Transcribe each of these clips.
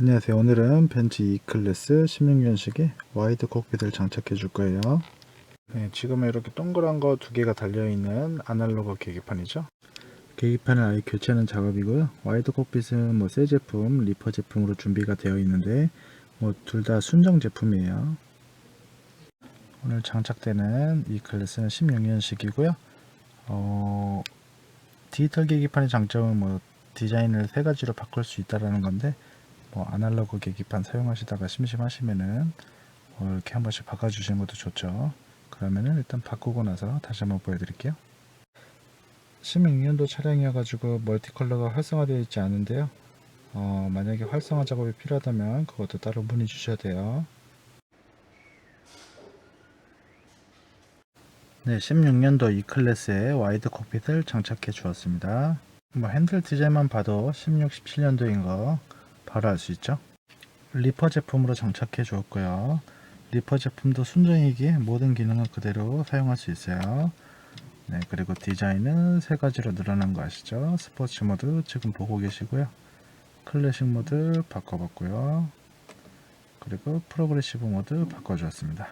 안녕하세요. 오늘은 벤츠 E클래스 16년식에 와이드 콕핏을 장착해 줄 거예요. 네, 지금 이렇게 동그란 거 두 개가 달려 있는 아날로그 계기판이죠. 계기판을 아예 교체하는 작업이고요. 와이드 콕핏은 뭐 새 제품, 리퍼 제품으로 준비가 되어 있는데 뭐 둘 다 순정 제품이에요. 오늘 장착되는 E클래스는 16년식이고요. 어, 디지털 계기판의 장점은 뭐 디자인을 세 가지로 바꿀 수 있다라는 건데 뭐 아날로그 계기판 사용하시다가 심심하시면은 뭐 이렇게 한 번씩 바꿔주시는 것도 좋죠. 그러면은 일단 바꾸고 나서 다시 한번 보여드릴게요. 16년도 차량이어가지고 멀티컬러가 활성화되어 있지 않은데요. 어, 만약에 활성화 작업이 필요하다면 그것도 따로 문의 주셔야 돼요. 네, 16년도 E클래스에 와이드 콕핏을 장착해 주었습니다. 뭐 핸들 디자인만 봐도 16, 17년도인 거 바로 알 수 있죠. 리퍼 제품으로 장착해 주었고요. 리퍼 제품도 순정이기에 모든 기능은 그대로 사용할 수 있어요. 네, 그리고 디자인은 세 가지로 늘어난 거 아시죠? 스포츠 모드 지금 보고 계시고요. 클래식 모드 바꿔봤고요. 그리고 프로그레시브 모드 바꿔주었습니다.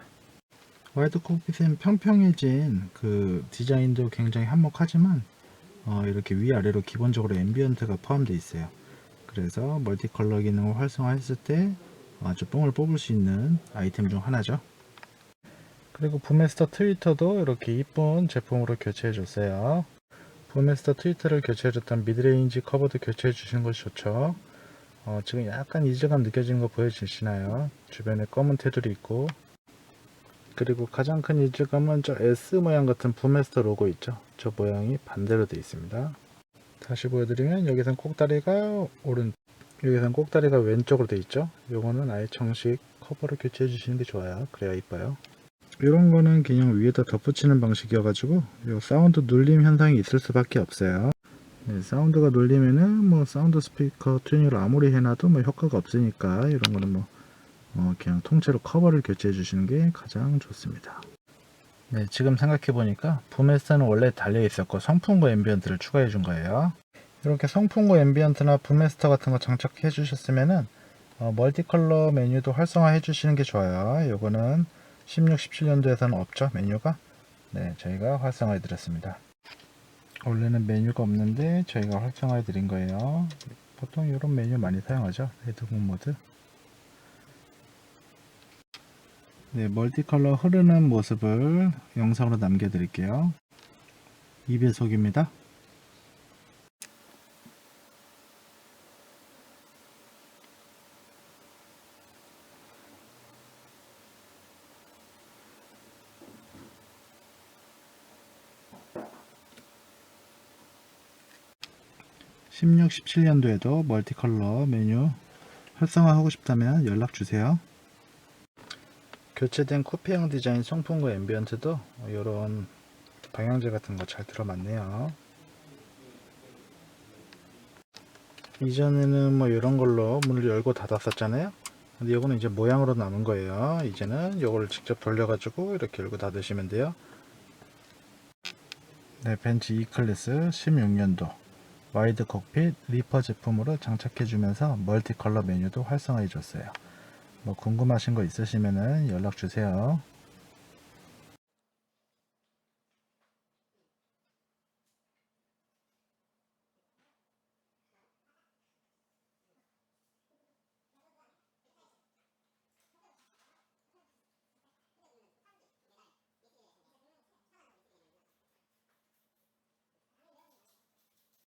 와이드 콕핏은 평평해진 그 디자인도 굉장히 한몫하지만 어, 이렇게 위아래로 기본적으로 앰비언트가 포함되어 있어요. 그래서 멀티컬러 기능을 활성화했을 때 아주 뽕을 뽑을 수 있는 아이템 중 하나죠. 그리고 부메스터 트위터도 이렇게 이쁜 제품으로 교체해 줬어요. 부메스터 트위터를 교체해 줬던 미드레인지 커버도 교체해 주시는 것이 좋죠. 어, 지금 약간 이질감 느껴지는 거 보여지시나요? 주변에 검은 테두리 있고 그리고 가장 큰 이질감은 저 S 모양 같은 부메스터 로고 있죠. 저 모양이 반대로 되어 있습니다. 다시 보여드리면 여기선 꼭다리가 오른 여기선 꼭다리가 왼쪽으로 되어 있죠. 요거는 아예 정식 커버를 교체해 주시는 게 좋아요. 그래야 이뻐요. 이런 거는 그냥 위에다 덧붙이는 방식이어 가지고 요 사운드 눌림 현상이 있을 수밖에 없어요. 네, 사운드가 눌리면은 뭐 사운드 스피커 튜닝을 아무리 해놔도 뭐 효과가 없으니까 이런 거는 뭐 어, 그냥 통째로 커버를 교체해 주시는 게 가장 좋습니다. 네, 지금 생각해 보니까 부메스는 원래 달려 있었고 성풍구 앰비언트를 추가해 준 거예요. 이렇게 성풍구 앰비언트나 부메스터 같은 거 장착해 주셨으면은 어, 멀티컬러 메뉴도 활성화해 주시는 게 좋아요. 요거는 16, 17년도에서는 없죠 메뉴가. 네, 저희가 활성화해 드렸습니다. 원래는 메뉴가 없는데 저희가 활성화해 드린 거예요. 보통 이런 메뉴 많이 사용하죠. 헤드홈 모드. 네, 멀티컬러 흐르는 모습을 영상으로 남겨 드릴게요. 2배속입니다. (16, 17년도에도) 멀티컬러 메뉴 활성화하고 싶다면 연락 주세요. 교체된 쿠페형 디자인 송풍구 앰비언트도 이런 방향제 같은 거 잘 들어맞네요. 이전에는 뭐 이런 걸로 문을 열고 닫았었잖아요. 근데 이거는 이제 모양으로 남은 거예요. 이제는 이거를 직접 돌려가지고 이렇게 열고 닫으시면 돼요. 네, 벤츠 E클래스 16년도 와이드 콕핏 리퍼 제품으로 장착해주면서 멀티 컬러 메뉴도 활성화해줬어요. 뭐 궁금하신 거 있으시면은 연락 주세요.